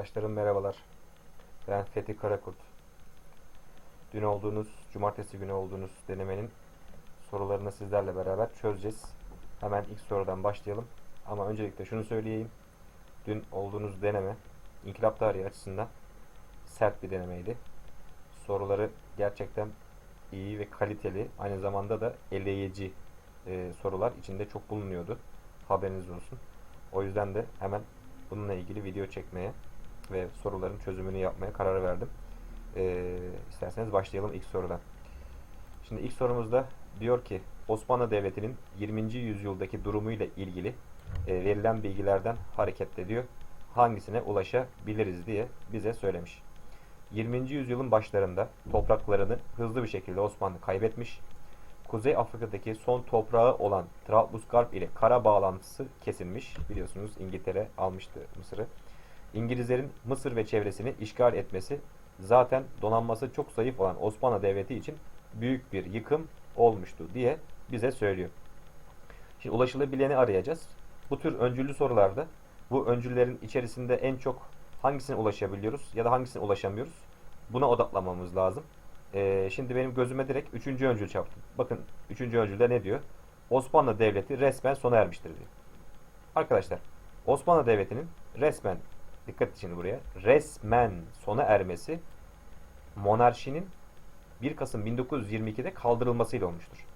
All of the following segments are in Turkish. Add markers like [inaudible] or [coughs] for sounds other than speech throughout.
Arkadaşlarım merhabalar. Ben Fethi Karakurt. Dün olduğunuz, cumartesi günü olduğunuz denemenin sorularını sizlerle beraber çözeceğiz. Hemen ilk sorudan başlayalım. Ama öncelikle şunu söyleyeyim. Dün olduğunuz deneme inkılap tarihi açısından sert bir denemeydi. Soruları gerçekten iyi ve kaliteli. Aynı zamanda da eleyici e, sorular içinde çok bulunuyordu. Haberiniz olsun. O yüzden de hemen bununla ilgili video çekmeye ve soruların çözümünü yapmaya karar verdim. Ee, isterseniz başlayalım ilk sorudan. Şimdi ilk sorumuzda diyor ki Osmanlı Devleti'nin 20. yüzyıldaki durumuyla ilgili e, verilen bilgilerden hareketle diyor hangisine ulaşabiliriz diye bize söylemiş. 20. yüzyılın başlarında topraklarını hızlı bir şekilde Osmanlı kaybetmiş. Kuzey Afrika'daki son toprağı olan Trablusgarp ile kara bağlantısı kesilmiş. Biliyorsunuz İngiltere almıştı Mısır'ı. İngilizlerin Mısır ve çevresini işgal etmesi zaten donanması çok zayıf olan Osmanlı Devleti için büyük bir yıkım olmuştu diye bize söylüyor. Şimdi ulaşılabileni arayacağız. Bu tür öncüllü sorularda bu öncüllerin içerisinde en çok hangisine ulaşabiliyoruz ya da hangisine ulaşamıyoruz? Buna odaklanmamız lazım. Ee, şimdi benim gözüme direkt 3. öncül çarptı. Bakın 3. öncülde ne diyor? Osmanlı Devleti resmen sona ermiştir diyor. Arkadaşlar Osmanlı Devleti'nin resmen dikkat için buraya resmen sona ermesi monarşinin 1 Kasım 1922'de kaldırılmasıyla olmuştur.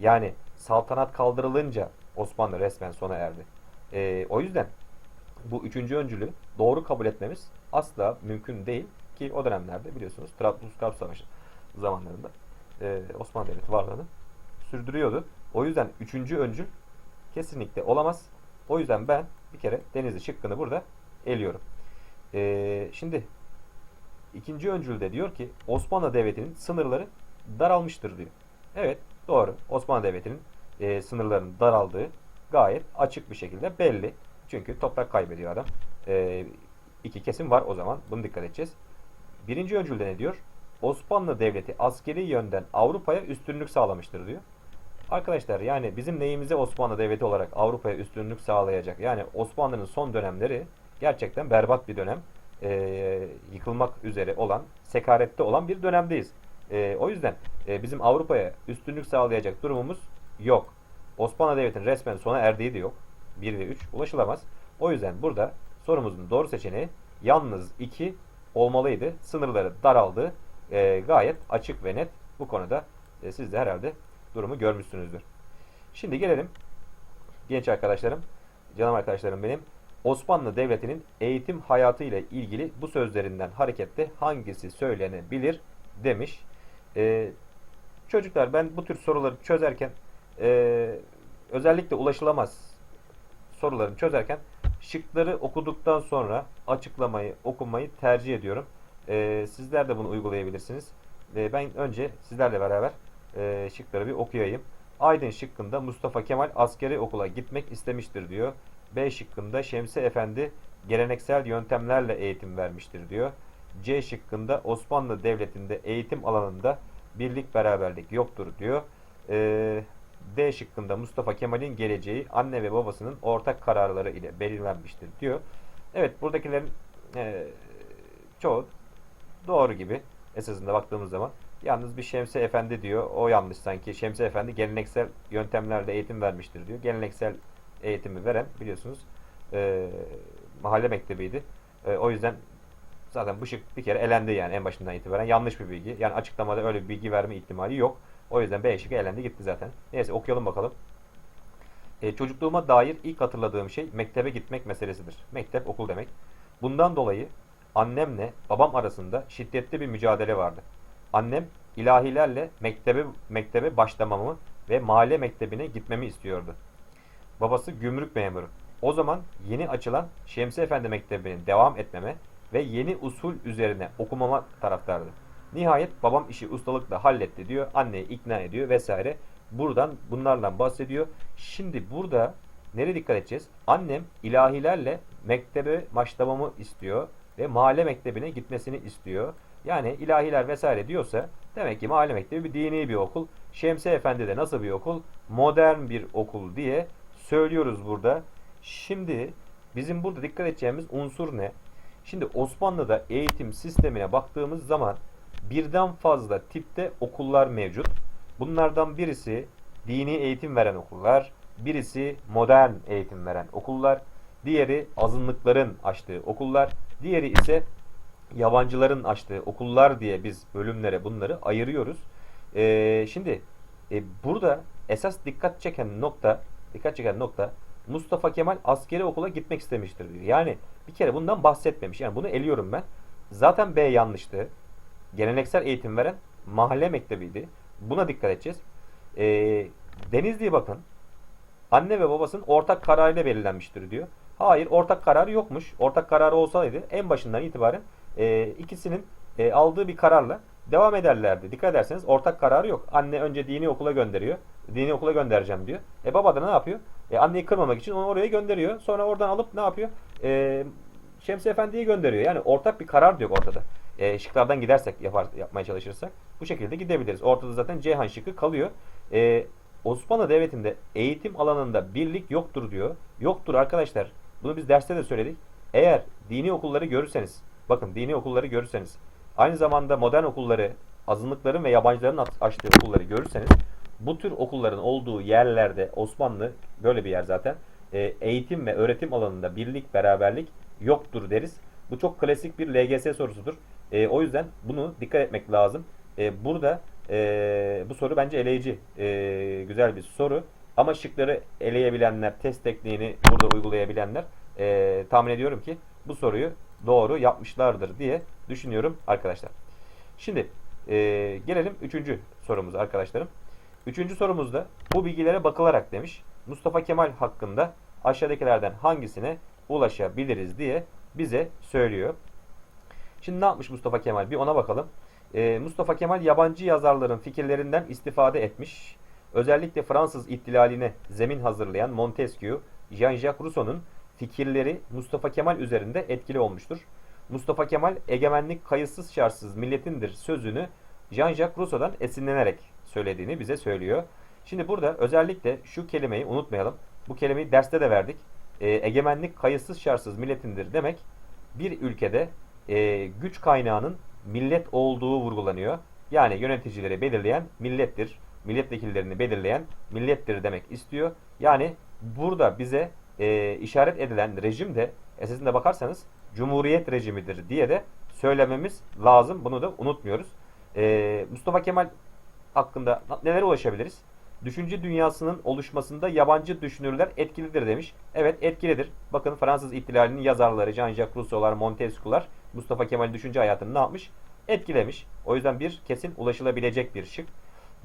Yani saltanat kaldırılınca Osmanlı resmen sona erdi. Ee, o yüzden bu üçüncü öncülü doğru kabul etmemiz asla mümkün değil ki o dönemlerde biliyorsunuz Trablusgarp Savaşı zamanlarında e, Osmanlı Devleti varlığını sürdürüyordu. O yüzden üçüncü öncül kesinlikle olamaz. O yüzden ben bir kere Denizli şıkkını burada eliyorum. E, şimdi ikinci öncülde diyor ki Osmanlı Devleti'nin sınırları daralmıştır diyor. Evet doğru. Osmanlı Devleti'nin e, sınırlarının daraldığı gayet açık bir şekilde belli. Çünkü toprak kaybediyor adam. E, iki kesim var o zaman. Bunu dikkat edeceğiz. Birinci öncülde ne diyor? Osmanlı Devleti askeri yönden Avrupa'ya üstünlük sağlamıştır diyor. Arkadaşlar yani bizim neyimize Osmanlı Devleti olarak Avrupa'ya üstünlük sağlayacak? Yani Osmanlı'nın son dönemleri gerçekten berbat bir dönem. Ee, yıkılmak üzere olan, sekarette olan bir dönemdeyiz. Ee, o yüzden e, bizim Avrupa'ya üstünlük sağlayacak durumumuz yok. Osmanlı Devleti'nin resmen sona erdiği de yok. 1 ve 3 ulaşılamaz. O yüzden burada sorumuzun doğru seçeneği yalnız 2 olmalıydı. Sınırları daraldı. E, gayet açık ve net. Bu konuda e, siz de herhalde durumu görmüşsünüzdür. Şimdi gelelim genç arkadaşlarım, canım arkadaşlarım benim. Osmanlı Devleti'nin eğitim hayatı ile ilgili bu sözlerinden hareketle hangisi söylenebilir demiş. E, çocuklar ben bu tür soruları çözerken e, özellikle ulaşılamaz soruları çözerken şıkları okuduktan sonra açıklamayı okumayı tercih ediyorum. Ee, sizler de bunu uygulayabilirsiniz. Ee, ben önce sizlerle beraber e, şıkları bir okuyayım. Aydın şıkkında Mustafa Kemal askeri okula gitmek istemiştir diyor. B şıkkında Şemsi Efendi geleneksel yöntemlerle eğitim vermiştir diyor. C şıkkında Osmanlı Devleti'nde eğitim alanında birlik beraberlik yoktur diyor. Ee, D şıkkında Mustafa Kemal'in geleceği anne ve babasının ortak kararları ile belirlenmiştir diyor. Evet buradakilerin e, çoğu doğru gibi esasında baktığımız zaman. Yalnız bir Şemsi Efendi diyor. O yanlış sanki. Şemsi Efendi geleneksel yöntemlerle eğitim vermiştir diyor. Geleneksel eğitimi veren biliyorsunuz e, mahalle mektebiydi. E, o yüzden zaten bu şık bir kere elendi yani en başından itibaren. Yanlış bir bilgi. Yani açıklamada öyle bir bilgi verme ihtimali yok. O yüzden B şıkkı elendi gitti zaten. Neyse okuyalım bakalım. E, çocukluğuma dair ilk hatırladığım şey mektebe gitmek meselesidir. Mektep okul demek. Bundan dolayı annemle babam arasında şiddetli bir mücadele vardı. Annem ilahilerle mektebe mektebe başlamamı ve mahalle mektebine gitmemi istiyordu. Babası gümrük memuru. O zaman yeni açılan Şemsi Efendi Mektebi'ne devam etmeme ve yeni usul üzerine okumama taraftardı. Nihayet babam işi ustalıkla halletti diyor. Anneyi ikna ediyor vesaire. Buradan bunlardan bahsediyor. Şimdi burada nereye dikkat edeceğiz? Annem ilahilerle mektebe başlamamı istiyor ve mahalle mektebine gitmesini istiyor. Yani ilahiler vesaire diyorsa demek ki mahalle mektebi bir dini bir okul. Şemsi Efendi de nasıl bir okul? Modern bir okul diye söylüyoruz burada. Şimdi bizim burada dikkat edeceğimiz unsur ne? Şimdi Osmanlı'da eğitim sistemine baktığımız zaman birden fazla tipte okullar mevcut. Bunlardan birisi dini eğitim veren okullar, birisi modern eğitim veren okullar, diğeri azınlıkların açtığı okullar, diğeri ise yabancıların açtığı okullar diye biz bölümlere bunları ayırıyoruz. Ee, şimdi e, burada esas dikkat çeken nokta, dikkat çeken nokta Mustafa Kemal askeri okula gitmek istemiştir diyor. Yani bir kere bundan bahsetmemiş. Yani bunu eliyorum ben. Zaten B yanlıştı. Geleneksel eğitim veren mahalle mektebiydi. Buna dikkat edeceğiz. Ee, Denizli'ye bakın. Anne ve babasının ortak kararıyla belirlenmiştir diyor. Hayır ortak kararı yokmuş. Ortak kararı olsaydı en başından itibaren e, ikisinin e, aldığı bir kararla devam ederlerdi. Dikkat ederseniz ortak kararı yok. Anne önce dini okula gönderiyor. Dini okula göndereceğim diyor. E baba da ne yapıyor? E, anneyi kırmamak için onu oraya gönderiyor. Sonra oradan alıp ne yapıyor? E, Şemsi Efendi'yi gönderiyor. Yani ortak bir karar da yok ortada. E, şıklardan gidersek yapar, yapmaya çalışırsak bu şekilde gidebiliriz. Ortada zaten Ceyhan şıkkı kalıyor. E, Osmanlı Devleti'nde eğitim alanında birlik yoktur diyor. Yoktur arkadaşlar. Bunu biz derste de söyledik. Eğer dini okulları görürseniz, bakın dini okulları görürseniz, aynı zamanda modern okulları, azınlıkların ve yabancıların açtığı okulları görürseniz, bu tür okulların olduğu yerlerde Osmanlı böyle bir yer zaten e, eğitim ve öğretim alanında birlik, beraberlik yoktur deriz. Bu çok klasik bir LGS sorusudur. E, o yüzden bunu dikkat etmek lazım. E, burada e, bu soru bence eleyici, e, güzel bir soru. Ama şıkları eleyebilenler, test tekniğini burada uygulayabilenler e, tahmin ediyorum ki bu soruyu doğru yapmışlardır diye düşünüyorum arkadaşlar. Şimdi e, gelelim üçüncü sorumuza arkadaşlarım. Üçüncü sorumuzda bu bilgilere bakılarak demiş. Mustafa Kemal hakkında aşağıdakilerden hangisine ulaşabiliriz diye bize söylüyor. Şimdi ne yapmış Mustafa Kemal? Bir ona bakalım. Ee, Mustafa Kemal yabancı yazarların fikirlerinden istifade etmiş. Özellikle Fransız ihtilaline zemin hazırlayan Montesquieu, Jean-Jacques Rousseau'nun fikirleri Mustafa Kemal üzerinde etkili olmuştur. Mustafa Kemal egemenlik kayıtsız şartsız milletindir sözünü Jean-Jacques Rousseau'dan esinlenerek söylediğini bize söylüyor. Şimdi burada özellikle şu kelimeyi unutmayalım. Bu kelimeyi derste de verdik. E, egemenlik kayıtsız şartsız milletindir demek bir ülkede e, güç kaynağının millet olduğu vurgulanıyor. Yani yöneticileri belirleyen millettir. Milletvekillerini belirleyen millettir demek istiyor. Yani burada bize e, işaret edilen rejim de esasında bakarsanız cumhuriyet rejimidir diye de söylememiz lazım. Bunu da unutmuyoruz. E, Mustafa Kemal hakkında nelere ulaşabiliriz? Düşünce dünyasının oluşmasında yabancı düşünürler etkilidir demiş. Evet etkilidir. Bakın Fransız ihtilalinin yazarları Jean-Jacques Rousseau'lar, Montesquieu'lar Mustafa Kemal'in düşünce hayatını ne yapmış? Etkilemiş. O yüzden bir kesin ulaşılabilecek bir şık.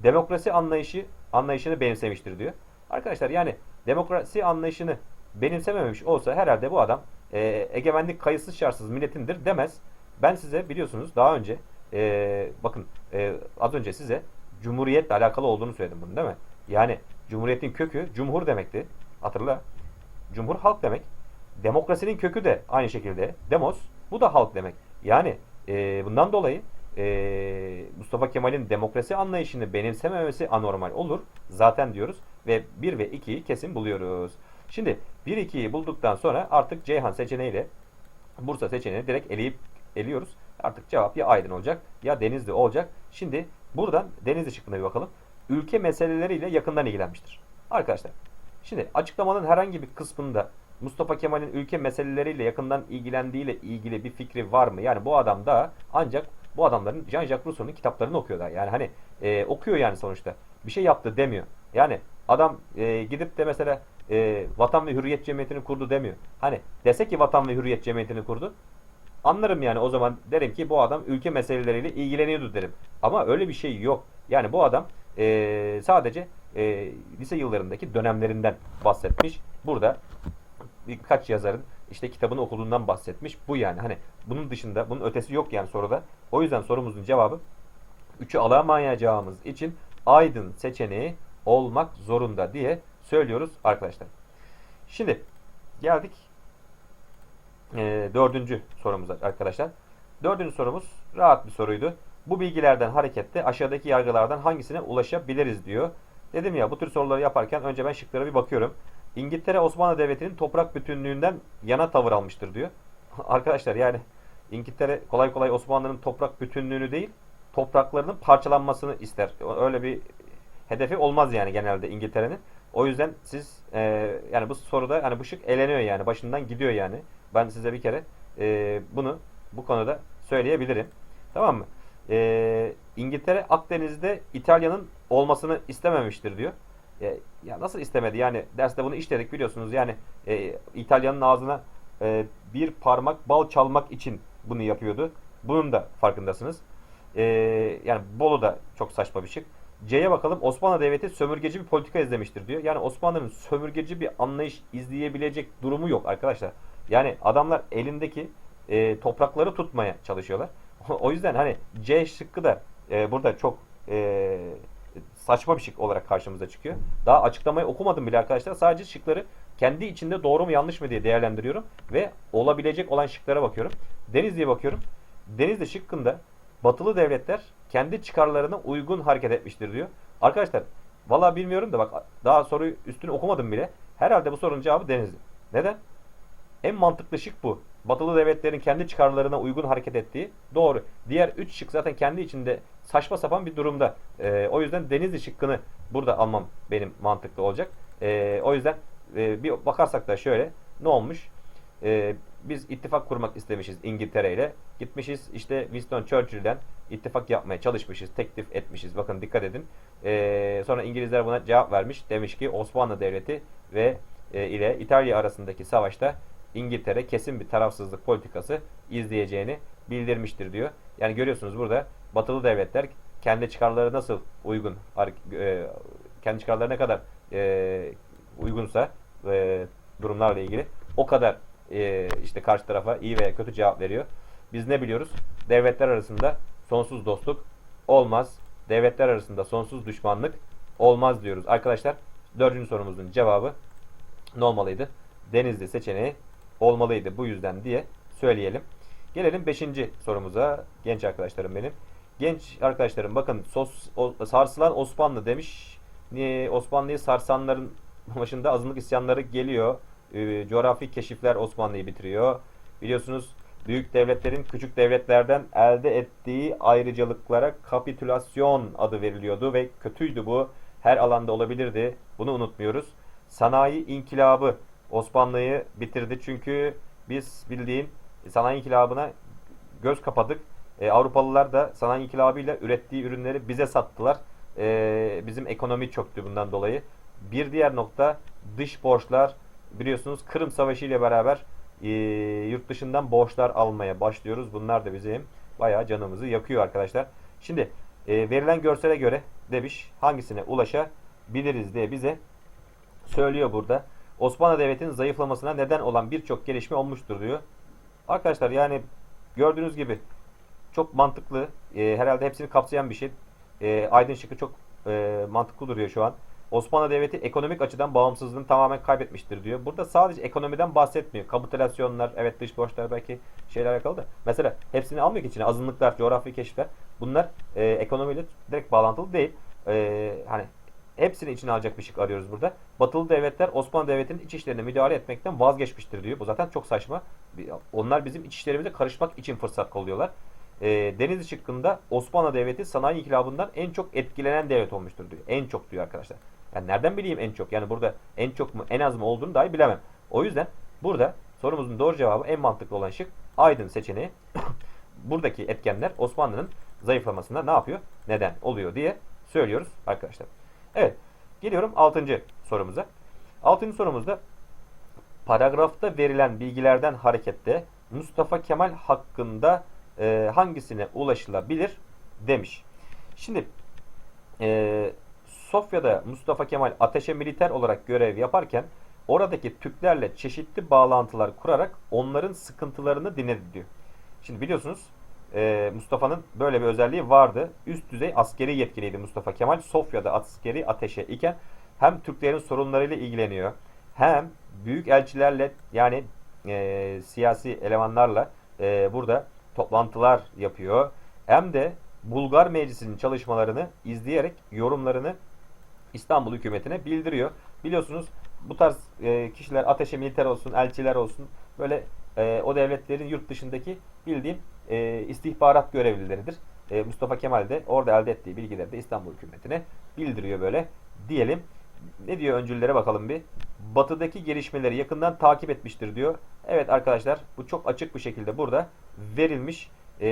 Demokrasi anlayışı anlayışını benimsemiştir diyor. Arkadaşlar yani demokrasi anlayışını benimsememiş olsa herhalde bu adam e, egemenlik kayıtsız şartsız milletindir demez. Ben size biliyorsunuz daha önce e, bakın e, az önce size Cumhuriyetle alakalı olduğunu söyledim bunu değil mi? Yani Cumhuriyetin kökü cumhur demekti. Hatırla. Cumhur halk demek. Demokrasinin kökü de aynı şekilde demos. Bu da halk demek. Yani e, bundan dolayı e, Mustafa Kemal'in demokrasi anlayışını benimsememesi anormal olur. Zaten diyoruz. Ve 1 ve 2'yi kesin buluyoruz. Şimdi 1-2'yi bulduktan sonra artık Ceyhan seçeneğiyle Bursa seçeneğini direkt eleyip eliyoruz. Artık cevap ya Aydın olacak ya Denizli olacak. Şimdi buradan Denizli şıkkına bir bakalım. Ülke meseleleriyle yakından ilgilenmiştir. Arkadaşlar şimdi açıklamanın herhangi bir kısmında Mustafa Kemal'in ülke meseleleriyle yakından ilgilendiğiyle ilgili bir fikri var mı? Yani bu adam da ancak bu adamların Jean-Jacques Rousseau'nun kitaplarını okuyor da. Yani hani e, okuyor yani sonuçta. Bir şey yaptı demiyor. Yani adam e, gidip de mesela e, Vatan ve Hürriyet Cemiyeti'ni kurdu demiyor. Hani dese ki Vatan ve Hürriyet Cemiyeti'ni kurdu. Anlarım yani o zaman derim ki bu adam ülke meseleleriyle ilgileniyordu derim. Ama öyle bir şey yok. Yani bu adam e, sadece e, lise yıllarındaki dönemlerinden bahsetmiş. Burada birkaç yazarın işte kitabını okuduğundan bahsetmiş. Bu yani hani bunun dışında bunun ötesi yok yani soruda. O yüzden sorumuzun cevabı 3'ü alamayacağımız için Aydın seçeneği olmak zorunda diye söylüyoruz arkadaşlar. Şimdi geldik e, dördüncü sorumuza arkadaşlar. Dördüncü sorumuz rahat bir soruydu. Bu bilgilerden hareketle aşağıdaki yargılardan hangisine ulaşabiliriz diyor. Dedim ya bu tür soruları yaparken önce ben şıklara bir bakıyorum. İngiltere Osmanlı Devleti'nin toprak bütünlüğünden yana tavır almıştır diyor. [laughs] Arkadaşlar yani İngiltere kolay kolay Osmanlı'nın toprak bütünlüğünü değil, topraklarının parçalanmasını ister. Öyle bir hedefi olmaz yani genelde İngiltere'nin. O yüzden siz e, yani bu soruda yani bu şık eleniyor yani başından gidiyor yani. Ben size bir kere e, bunu bu konuda söyleyebilirim. Tamam mı? E, İngiltere Akdeniz'de İtalya'nın olmasını istememiştir diyor. E, ya nasıl istemedi? Yani derste bunu işledik biliyorsunuz. Yani e, İtalya'nın ağzına e, bir parmak bal çalmak için bunu yapıyordu. Bunun da farkındasınız. E, yani Bolu da çok saçma bir şık. C'ye bakalım. Osmanlı Devleti sömürgeci bir politika izlemiştir diyor. Yani Osmanlı'nın sömürgeci bir anlayış izleyebilecek durumu yok arkadaşlar. Yani adamlar elindeki e, toprakları tutmaya çalışıyorlar. [laughs] o yüzden hani C şıkkı da e, burada çok e, saçma bir şık olarak karşımıza çıkıyor. Daha açıklamayı okumadım bile arkadaşlar. Sadece şıkları kendi içinde doğru mu yanlış mı diye değerlendiriyorum ve olabilecek olan şıklara bakıyorum. Denizli'ye bakıyorum. Denizli şıkkında batılı devletler kendi çıkarlarına uygun hareket etmiştir diyor. Arkadaşlar valla bilmiyorum da bak daha soruyu üstünü okumadım bile. Herhalde bu sorunun cevabı Denizli. Neden? En mantıklı şık bu. Batılı devletlerin kendi çıkarlarına uygun hareket ettiği doğru. Diğer üç şık zaten kendi içinde saçma sapan bir durumda. Ee, o yüzden Denizli şıkkını burada almam benim mantıklı olacak. Ee, o yüzden e, bir bakarsak da şöyle ne olmuş? Ee, biz ittifak kurmak istemişiz İngiltere ile. Gitmişiz işte Winston Churchill'den ittifak yapmaya çalışmışız, teklif etmişiz. Bakın dikkat edin. Ee, sonra İngilizler buna cevap vermiş. Demiş ki Osmanlı Devleti ve e, ile İtalya arasındaki savaşta İngiltere kesin bir tarafsızlık politikası izleyeceğini bildirmiştir diyor. Yani görüyorsunuz burada batılı devletler kendi çıkarları nasıl uygun, e, kendi çıkarları ne kadar e, uygunsa e, durumlarla ilgili o kadar işte karşı tarafa iyi veya kötü cevap veriyor. Biz ne biliyoruz? Devletler arasında sonsuz dostluk olmaz. Devletler arasında sonsuz düşmanlık olmaz diyoruz. Arkadaşlar dördüncü sorumuzun cevabı ne olmalıydı? Denizli seçeneği olmalıydı bu yüzden diye söyleyelim. Gelelim 5. sorumuza genç arkadaşlarım benim. Genç arkadaşlarım bakın sos, o, sarsılan Osmanlı demiş. Niye Osmanlı'yı sarsanların [laughs] başında azınlık isyanları geliyor. E, coğrafi keşifler Osmanlı'yı bitiriyor. Biliyorsunuz büyük devletlerin küçük devletlerden elde ettiği ayrıcalıklara kapitülasyon adı veriliyordu ve kötüydü bu. Her alanda olabilirdi. Bunu unutmuyoruz. Sanayi inkılabı Osmanlı'yı bitirdi. Çünkü biz bildiğin sanayi inkılabına göz kapadık. E, Avrupalılar da sanayi inkılabıyla ürettiği ürünleri bize sattılar. E, bizim ekonomi çöktü bundan dolayı. Bir diğer nokta dış borçlar. Biliyorsunuz Kırım Savaşı ile beraber e, yurt dışından borçlar almaya başlıyoruz. Bunlar da bizim bayağı canımızı yakıyor arkadaşlar. Şimdi e, verilen görsele göre demiş hangisine ulaşabiliriz diye bize söylüyor burada. Osmanlı Devleti'nin zayıflamasına neden olan birçok gelişme olmuştur diyor. Arkadaşlar yani gördüğünüz gibi çok mantıklı. E, herhalde hepsini kapsayan bir şey. E, Aydın Şıkı çok e, mantıklı duruyor şu an. Osmanlı Devleti ekonomik açıdan bağımsızlığını tamamen kaybetmiştir diyor. Burada sadece ekonomiden bahsetmiyor. Kapitülasyonlar, evet dış borçlar belki şeyler alakalı da. Mesela hepsini almıyor ki içine. Azınlıklar, coğrafi keşifler. Bunlar e, ekonomiyle direkt bağlantılı değil. E, hani hepsini içine alacak bir şık arıyoruz burada. Batılı devletler Osmanlı Devleti'nin iç işlerine müdahale etmekten vazgeçmiştir diyor. Bu zaten çok saçma. Onlar bizim iç işlerimize karışmak için fırsat kolluyorlar. E, Denizli şıkkında Osmanlı Devleti sanayi inkılabından en çok etkilenen devlet olmuştur diyor. En çok diyor arkadaşlar. Yani nereden bileyim en çok? Yani burada en çok mu en az mı olduğunu dahi bilemem. O yüzden burada sorumuzun doğru cevabı en mantıklı olan şık Aydın seçeneği. [coughs] Buradaki etkenler Osmanlı'nın zayıflamasında ne yapıyor? Neden oluyor diye söylüyoruz arkadaşlar. Evet. Geliyorum 6. sorumuza. 6. sorumuzda paragrafta verilen bilgilerden hareketle Mustafa Kemal hakkında e, hangisine ulaşılabilir demiş. Şimdi e, Sofya'da Mustafa Kemal ateşe militer olarak görev yaparken oradaki Türklerle çeşitli bağlantılar kurarak onların sıkıntılarını dinledi diyor. Şimdi biliyorsunuz e, Mustafa'nın böyle bir özelliği vardı. Üst düzey askeri yetkiliydi Mustafa Kemal. Sofya'da askeri ateşe iken hem Türklerin sorunlarıyla ilgileniyor hem büyük elçilerle yani e, siyasi elemanlarla e, burada toplantılar yapıyor. Hem de Bulgar Meclisi'nin çalışmalarını izleyerek yorumlarını İstanbul hükümetine bildiriyor. Biliyorsunuz bu tarz e, kişiler ateşe militer olsun, elçiler olsun böyle e, o devletlerin yurt dışındaki bildiğim e, istihbarat görevlileridir. E, Mustafa Kemal de orada elde ettiği bilgileri de İstanbul hükümetine bildiriyor böyle diyelim. Ne diyor öncüllere bakalım bir. Batıdaki gelişmeleri yakından takip etmiştir diyor. Evet arkadaşlar bu çok açık bir şekilde burada verilmiş. E,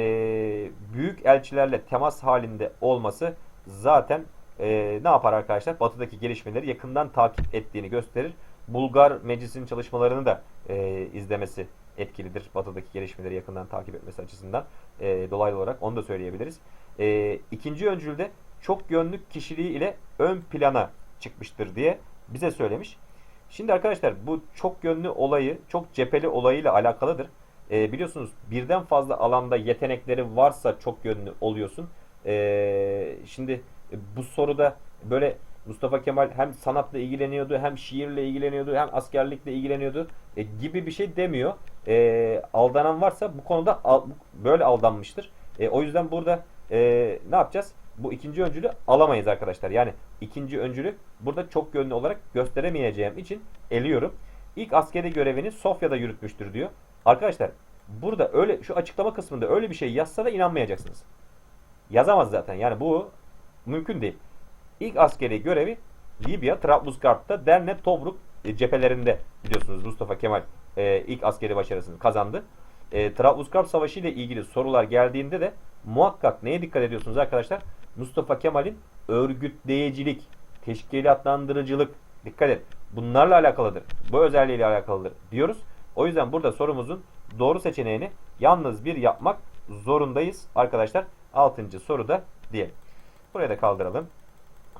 büyük elçilerle temas halinde olması zaten e, ne yapar arkadaşlar? Batıdaki gelişmeleri yakından takip ettiğini gösterir. Bulgar meclisin çalışmalarını da e, izlemesi etkilidir. Batıdaki gelişmeleri yakından takip etmesi açısından e, dolaylı olarak onu da söyleyebiliriz. E, ikinci öncülde çok yönlük kişiliği ile ön plana çıkmıştır diye bize söylemiş. Şimdi arkadaşlar bu çok yönlü olayı, çok cepheli olayıyla alakalıdır. E, biliyorsunuz birden fazla alanda yetenekleri varsa çok yönlü oluyorsun. E, şimdi bu soruda böyle Mustafa Kemal hem sanatla ilgileniyordu, hem şiirle ilgileniyordu, hem askerlikle ilgileniyordu e, gibi bir şey demiyor. E, aldanan varsa bu konuda al, böyle aldanmıştır. E, o yüzden burada e, ne yapacağız? Bu ikinci öncülü alamayız arkadaşlar. Yani ikinci öncülü burada çok yönlü olarak gösteremeyeceğim için eliyorum. İlk askeri görevini Sofya'da yürütmüştür diyor. Arkadaşlar burada öyle şu açıklama kısmında öyle bir şey yazsa da inanmayacaksınız. Yazamaz zaten. Yani bu mümkün değil. İlk askeri görevi Libya, Trablusgarp'ta Derne, Tobruk e, cephelerinde biliyorsunuz Mustafa Kemal e, ilk askeri başarısını kazandı. E, Trablusgarp Savaşı ile ilgili sorular geldiğinde de muhakkak neye dikkat ediyorsunuz arkadaşlar? Mustafa Kemal'in örgütleyicilik, teşkilatlandırıcılık, dikkat et. Bunlarla alakalıdır. Bu özelliğiyle alakalıdır diyoruz. O yüzden burada sorumuzun doğru seçeneğini yalnız bir yapmak zorundayız arkadaşlar. Altıncı soruda diyelim. Buraya da kaldıralım.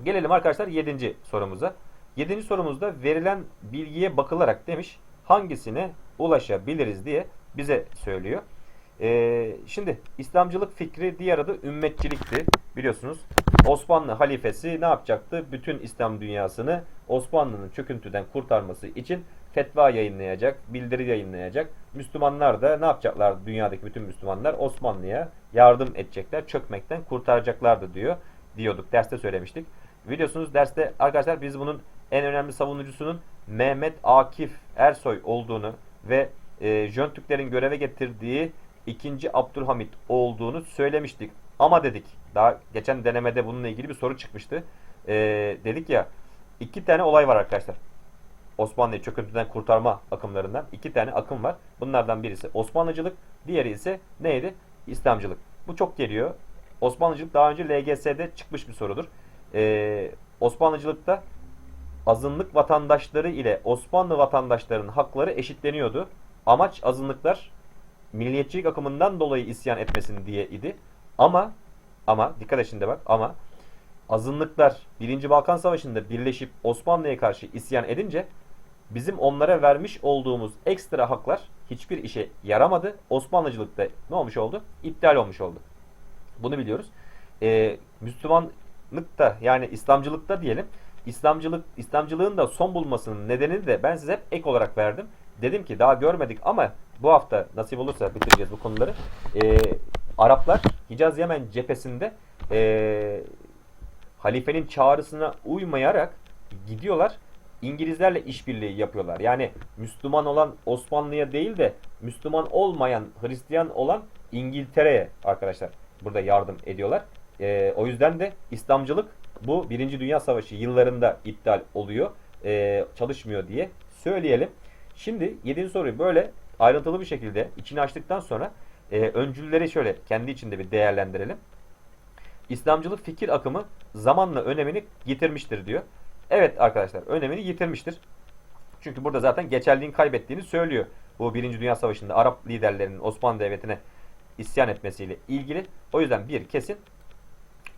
Gelelim arkadaşlar 7. sorumuza. 7. sorumuzda verilen bilgiye bakılarak demiş hangisine ulaşabiliriz diye bize söylüyor. Ee, şimdi İslamcılık fikri diğer adı ümmetçilikti. Biliyorsunuz Osmanlı halifesi ne yapacaktı? Bütün İslam dünyasını Osmanlı'nın çöküntüden kurtarması için fetva yayınlayacak, bildiri yayınlayacak. Müslümanlar da ne yapacaklar? Dünyadaki bütün Müslümanlar Osmanlı'ya yardım edecekler, çökmekten kurtaracaklardı diyor. Diyorduk, derste söylemiştik. Biliyorsunuz derste arkadaşlar biz bunun en önemli savunucusunun Mehmet Akif Ersoy olduğunu ve e, Jön Türklerin göreve getirdiği 2. Abdülhamit olduğunu söylemiştik. Ama dedik, daha geçen denemede bununla ilgili bir soru çıkmıştı. E, dedik ya, iki tane olay var arkadaşlar. Osmanlı'yı çöküntüden kurtarma akımlarından iki tane akım var. Bunlardan birisi Osmanlıcılık, diğeri ise neydi? İslamcılık. Bu çok geliyor. Osmanlıcılık daha önce LGS'de çıkmış bir sorudur. Ee, Osmanlıcılıkta azınlık vatandaşları ile Osmanlı vatandaşlarının hakları eşitleniyordu. Amaç azınlıklar milliyetçilik akımından dolayı isyan etmesin diye idi. Ama ama dikkat et şimdi bak ama azınlıklar 1. Balkan Savaşı'nda birleşip Osmanlı'ya karşı isyan edince bizim onlara vermiş olduğumuz ekstra haklar hiçbir işe yaramadı. Osmanlıcılıkta ne olmuş oldu? İptal olmuş oldu. Bunu biliyoruz. Ee, Müslümanlıkta yani İslamcılıkta diyelim İslamcılık İslamcılığın da son bulmasının nedenini de ben size hep ek olarak verdim. Dedim ki daha görmedik ama bu hafta nasip olursa bitireceğiz bu konuları. Ee, Araplar Hicaz Yemen cephesinde ee, halifenin çağrısına uymayarak gidiyorlar. İngilizlerle işbirliği yapıyorlar. Yani Müslüman olan Osmanlı'ya değil de Müslüman olmayan, Hristiyan olan İngiltere'ye arkadaşlar burada yardım ediyorlar. Ee, o yüzden de İslamcılık bu Birinci Dünya Savaşı yıllarında iptal oluyor. Ee, çalışmıyor diye söyleyelim. Şimdi 7. soruyu böyle ayrıntılı bir şekilde içini açtıktan sonra e, öncülleri şöyle kendi içinde bir değerlendirelim. İslamcılık fikir akımı zamanla önemini yitirmiştir diyor. Evet arkadaşlar önemini yitirmiştir. Çünkü burada zaten geçerliğini kaybettiğini söylüyor. Bu Birinci Dünya Savaşı'nda Arap liderlerinin Osmanlı Devleti'ne isyan etmesiyle ilgili. O yüzden bir kesin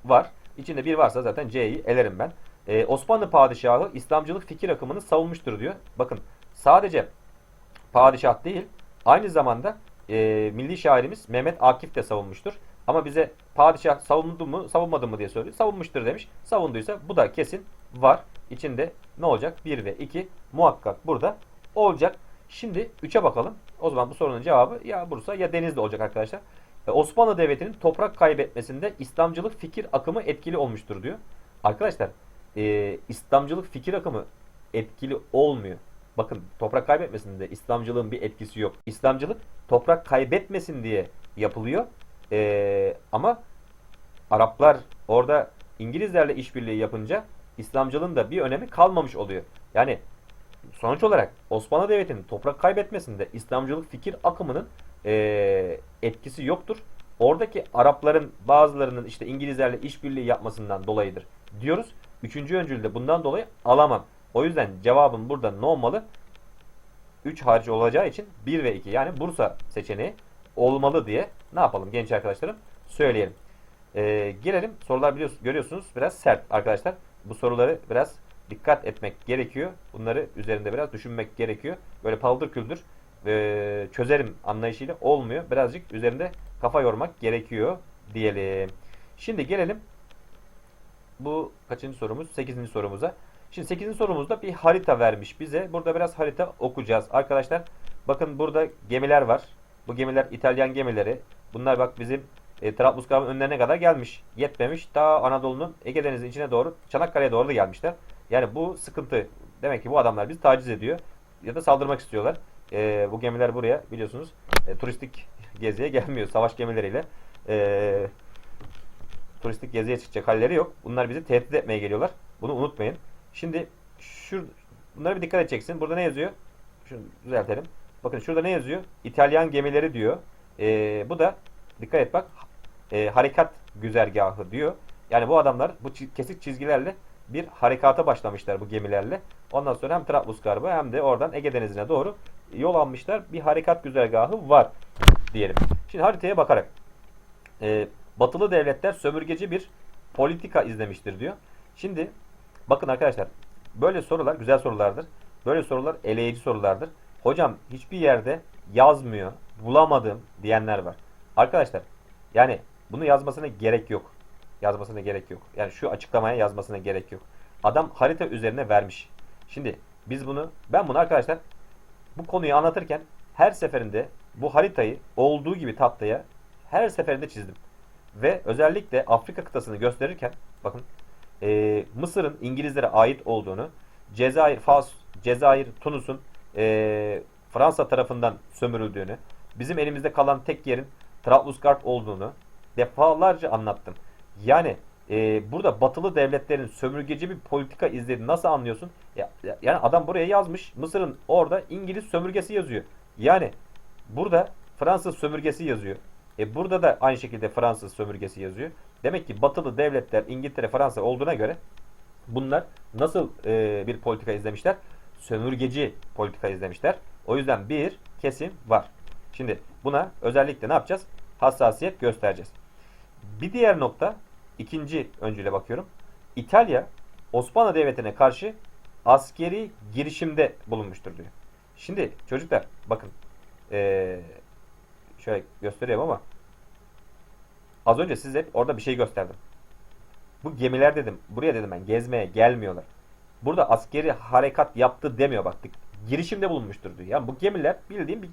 var. İçinde bir varsa zaten C'yi elerim ben. Ee, Osmanlı padişahı İslamcılık fikir akımını savunmuştur diyor. Bakın sadece padişah değil aynı zamanda e, milli şairimiz Mehmet Akif de savunmuştur. Ama bize padişah savundu mu savunmadı mı diye soruyor. Savunmuştur demiş. Savunduysa bu da kesin var. İçinde ne olacak? 1 ve 2 muhakkak burada olacak. Şimdi 3'e bakalım. O zaman bu sorunun cevabı ya Bursa ya Denizli olacak arkadaşlar. E, Osmanlı Devleti'nin toprak kaybetmesinde İslamcılık fikir akımı etkili olmuştur diyor. Arkadaşlar e, İslamcılık fikir akımı etkili olmuyor. bakın toprak kaybetmesinde İslamcılığın bir etkisi yok. İslamcılık toprak kaybetmesin diye yapılıyor. Ee, ama Araplar orada İngilizlerle işbirliği yapınca İslamcılığın da bir önemi kalmamış oluyor. Yani sonuç olarak Osmanlı Devleti'nin toprak kaybetmesinde İslamcılık fikir akımının eee, etkisi yoktur. Oradaki Arapların bazılarının işte İngilizlerle işbirliği yapmasından dolayıdır diyoruz. Üçüncü öncülü de bundan dolayı alamam. O yüzden cevabım burada ne olmalı? 3 hariç olacağı için 1 ve 2 yani Bursa seçeneği olmalı diye ne yapalım genç arkadaşlarım söyleyelim. Ee, gelelim sorular biliyorsunuz, görüyorsunuz biraz sert arkadaşlar. Bu soruları biraz dikkat etmek gerekiyor. Bunları üzerinde biraz düşünmek gerekiyor. Böyle paldır küldür e, çözerim anlayışıyla olmuyor. Birazcık üzerinde kafa yormak gerekiyor diyelim. Şimdi gelelim bu kaçıncı sorumuz? 8. sorumuza. Şimdi 8. sorumuzda bir harita vermiş bize. Burada biraz harita okuyacağız. Arkadaşlar bakın burada gemiler var. Bu gemiler İtalyan gemileri. Bunlar bak bizim e, Trablusgarp'ın önlerine kadar gelmiş. Yetmemiş. Ta Anadolu'nun Ege Denizi'nin içine doğru Çanakkale'ye doğru da gelmişler. Yani bu sıkıntı. Demek ki bu adamlar bizi taciz ediyor. Ya da saldırmak istiyorlar. E, bu gemiler buraya biliyorsunuz e, turistik geziye gelmiyor. Savaş gemileriyle. E, turistik geziye çıkacak halleri yok. Bunlar bizi tehdit etmeye geliyorlar. Bunu unutmayın. Şimdi şu bunlara bir dikkat edeceksin. Burada ne yazıyor? Şunu düzeltelim. Bakın şurada ne yazıyor? İtalyan gemileri diyor. Ee, bu da dikkat et bak e, harekat güzergahı diyor. Yani bu adamlar bu kesik çizgilerle bir harekata başlamışlar bu gemilerle. Ondan sonra hem Trablusgarp'a hem de oradan Ege Denizi'ne doğru yol almışlar. Bir harekat güzergahı var diyelim. Şimdi haritaya bakarak e, batılı devletler sömürgeci bir politika izlemiştir diyor. Şimdi bakın arkadaşlar böyle sorular güzel sorulardır. Böyle sorular eleyici sorulardır. Hocam hiçbir yerde yazmıyor, bulamadım diyenler var. Arkadaşlar yani bunu yazmasına gerek yok. Yazmasına gerek yok. Yani şu açıklamaya yazmasına gerek yok. Adam harita üzerine vermiş. Şimdi biz bunu ben bunu arkadaşlar bu konuyu anlatırken her seferinde bu haritayı olduğu gibi tahtaya her seferinde çizdim. Ve özellikle Afrika kıtasını gösterirken bakın e, Mısır'ın İngilizlere ait olduğunu, Cezayir, Fas, Cezayir, Tunus'un e, Fransa tarafından sömürüldüğünü, bizim elimizde kalan tek yerin Trablusgarp olduğunu defalarca anlattım. Yani e, burada batılı devletlerin sömürgeci bir politika izlediğini nasıl anlıyorsun? Ya, ya- yani adam buraya yazmış. Mısır'ın orada İngiliz sömürgesi yazıyor. Yani burada Fransız sömürgesi yazıyor. E burada da aynı şekilde Fransız sömürgesi yazıyor. Demek ki batılı devletler İngiltere, Fransa olduğuna göre bunlar nasıl e, bir politika izlemişler? Sömürgeci politika izlemişler. O yüzden bir kesim var. Şimdi buna özellikle ne yapacağız? Hassasiyet göstereceğiz. Bir diğer nokta ikinci öncüle bakıyorum. İtalya Osmanlı Devleti'ne karşı askeri girişimde bulunmuştur diyor. Şimdi çocuklar bakın eee, şöyle gösteriyorum ama az önce size orada bir şey gösterdim. Bu gemiler dedim buraya dedim ben gezmeye gelmiyorlar. Burada askeri harekat yaptı demiyor baktık. Girişimde bulunmuştur diyor. Yani bu gemiler bildiğim bir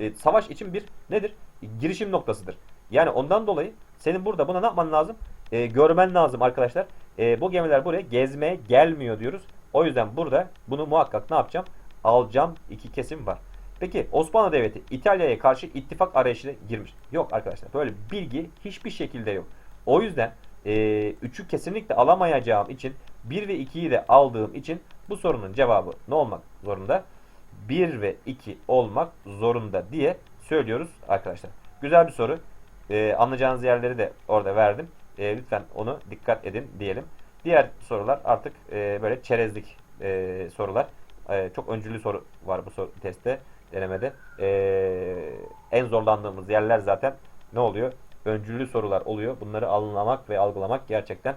e, savaş için bir nedir? Girişim noktasıdır. Yani ondan dolayı senin burada buna ne yapman lazım? E, görmen lazım arkadaşlar. E, bu gemiler buraya gezmeye gelmiyor diyoruz. O yüzden burada bunu muhakkak ne yapacağım? Alacağım iki kesim var. Peki Osmanlı Devleti İtalya'ya karşı ittifak arayışına girmiş. Yok arkadaşlar böyle bilgi hiçbir şekilde yok. O yüzden e, 3'ü kesinlikle alamayacağım için 1 ve 2'yi de aldığım için bu sorunun cevabı ne olmak zorunda? 1 ve 2 olmak zorunda diye söylüyoruz arkadaşlar. Güzel bir soru. Ee, anlayacağınız yerleri de orada verdim. Ee, lütfen onu dikkat edin diyelim. Diğer sorular artık e, böyle çerezlik e, sorular. E, çok öncülü soru var bu soru, testte, denemede. E, en zorlandığımız yerler zaten ne oluyor? Öncüllü sorular oluyor. Bunları anlamak ve algılamak gerçekten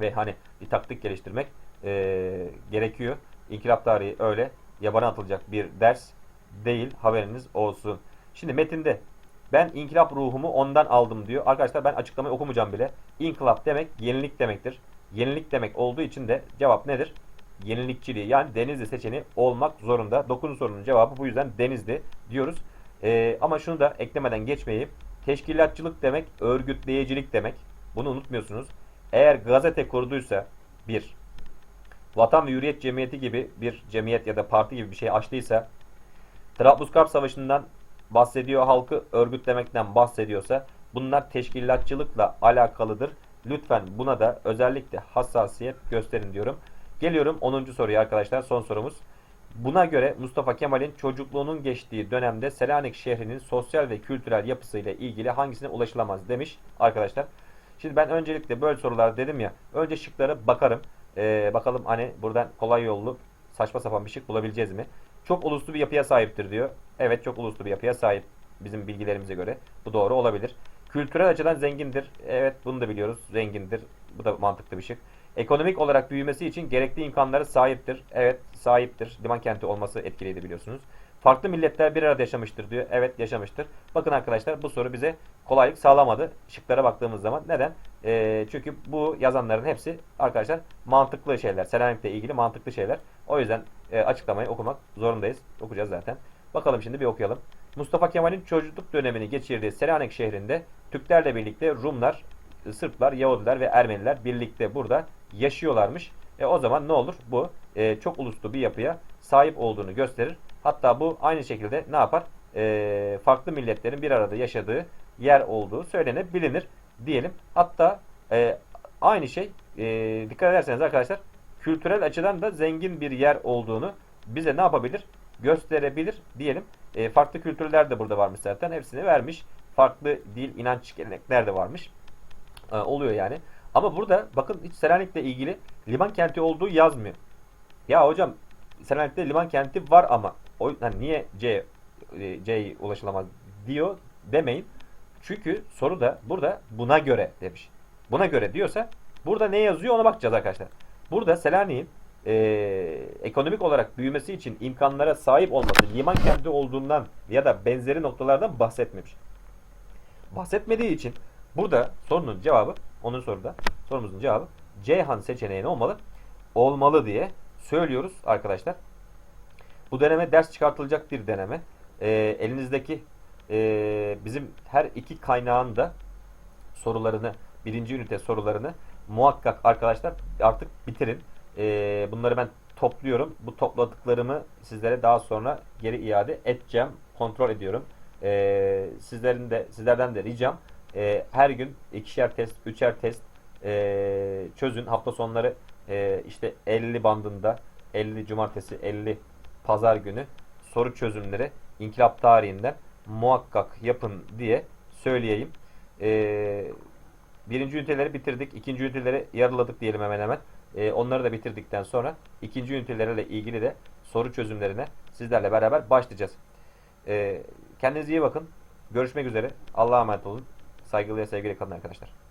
ve hani bir taktik geliştirmek e, gerekiyor. İnkılap tarihi öyle yabana atılacak bir ders değil haberiniz olsun. Şimdi metinde ben inkılap ruhumu ondan aldım diyor. Arkadaşlar ben açıklamayı okumayacağım bile. İnkılap demek yenilik demektir. Yenilik demek olduğu için de cevap nedir? Yenilikçiliği yani Denizli seçeneği olmak zorunda. 9. sorunun cevabı bu yüzden Denizli diyoruz. E, ama şunu da eklemeden geçmeyeyim. Teşkilatçılık demek örgütleyicilik demek. Bunu unutmuyorsunuz. Eğer gazete kurduysa bir Vatan ve Hürriyet Cemiyeti gibi bir cemiyet ya da parti gibi bir şey açtıysa, Trablusgarp Savaşı'ndan bahsediyor, halkı örgütlemekten bahsediyorsa bunlar teşkilatçılıkla alakalıdır. Lütfen buna da özellikle hassasiyet gösterin diyorum. Geliyorum 10. soruya arkadaşlar son sorumuz. Buna göre Mustafa Kemal'in çocukluğunun geçtiği dönemde Selanik şehrinin sosyal ve kültürel yapısıyla ilgili hangisine ulaşılamaz demiş arkadaşlar. Şimdi ben öncelikle böyle sorular dedim ya. Önce şıklara bakarım. Ee, bakalım hani buradan kolay yollu saçma sapan bir şık bulabileceğiz mi? Çok uluslu bir yapıya sahiptir diyor. Evet çok uluslu bir yapıya sahip bizim bilgilerimize göre. Bu doğru olabilir. Kültürel açıdan zengindir. Evet bunu da biliyoruz. Zengindir. Bu da mantıklı bir şık. Ekonomik olarak büyümesi için gerekli imkanlara sahiptir. Evet sahiptir. Liman kenti olması etkiliydi biliyorsunuz. Farklı milletler bir arada yaşamıştır diyor. Evet yaşamıştır. Bakın arkadaşlar bu soru bize kolaylık sağlamadı. Şıklara baktığımız zaman. Neden? Ee, çünkü bu yazanların hepsi arkadaşlar mantıklı şeyler. Selanik'le ilgili mantıklı şeyler. O yüzden e, açıklamayı okumak zorundayız. Okuyacağız zaten. Bakalım şimdi bir okuyalım. Mustafa Kemal'in çocukluk dönemini geçirdiği Selanik şehrinde Türklerle birlikte Rumlar, Sırplar, Yahudiler ve Ermeniler birlikte burada yaşıyorlarmış. E, o zaman ne olur? Bu e, çok uluslu bir yapıya sahip olduğunu gösterir. Hatta bu aynı şekilde ne yapar? E, farklı milletlerin bir arada yaşadığı yer olduğu söylenebilir diyelim. Hatta e, aynı şey e, dikkat ederseniz arkadaşlar kültürel açıdan da zengin bir yer olduğunu bize ne yapabilir? Gösterebilir diyelim. E, farklı kültürler de burada varmış zaten. Hepsini vermiş. Farklı dil, inanç, gelenekler de varmış. E, oluyor yani. Ama burada bakın hiç Selanik'le ilgili liman kenti olduğu yazmıyor. Ya hocam Selanik'te liman kenti var ama o yani niye C e, C'ye ulaşılamaz diyor demeyin. Çünkü soru da burada buna göre demiş. Buna göre diyorsa burada ne yazıyor ona bakacağız arkadaşlar. Burada Selanik'in e, ekonomik olarak büyümesi için imkanlara sahip olması liman kenti olduğundan ya da benzeri noktalardan bahsetmemiş. Bahsetmediği için burada sorunun cevabı onun soruda sorumuzun cevabı Ceyhan seçeneği ne olmalı? Olmalı diye söylüyoruz arkadaşlar. Bu deneme ders çıkartılacak bir deneme. E, elinizdeki e, bizim her iki kaynağın da sorularını, birinci ünite sorularını muhakkak arkadaşlar artık bitirin. E, bunları ben topluyorum. Bu topladıklarımı sizlere daha sonra geri iade edeceğim. Kontrol ediyorum. E, sizlerin de sizlerden de ricam e, her gün ikişer test, üçer test e, çözün. Hafta sonları e, işte 50 bandında 50 cumartesi, 50 pazar günü soru çözümleri inkılap tarihinden muhakkak yapın diye söyleyeyim. Ee, birinci üniteleri bitirdik. ikinci üniteleri yarıladık diyelim hemen hemen. Ee, onları da bitirdikten sonra ikinci ünitelerle ilgili de soru çözümlerine sizlerle beraber başlayacağız. Ee, kendinize iyi bakın. Görüşmek üzere. Allah'a emanet olun. Saygılı ve sevgili kalın arkadaşlar.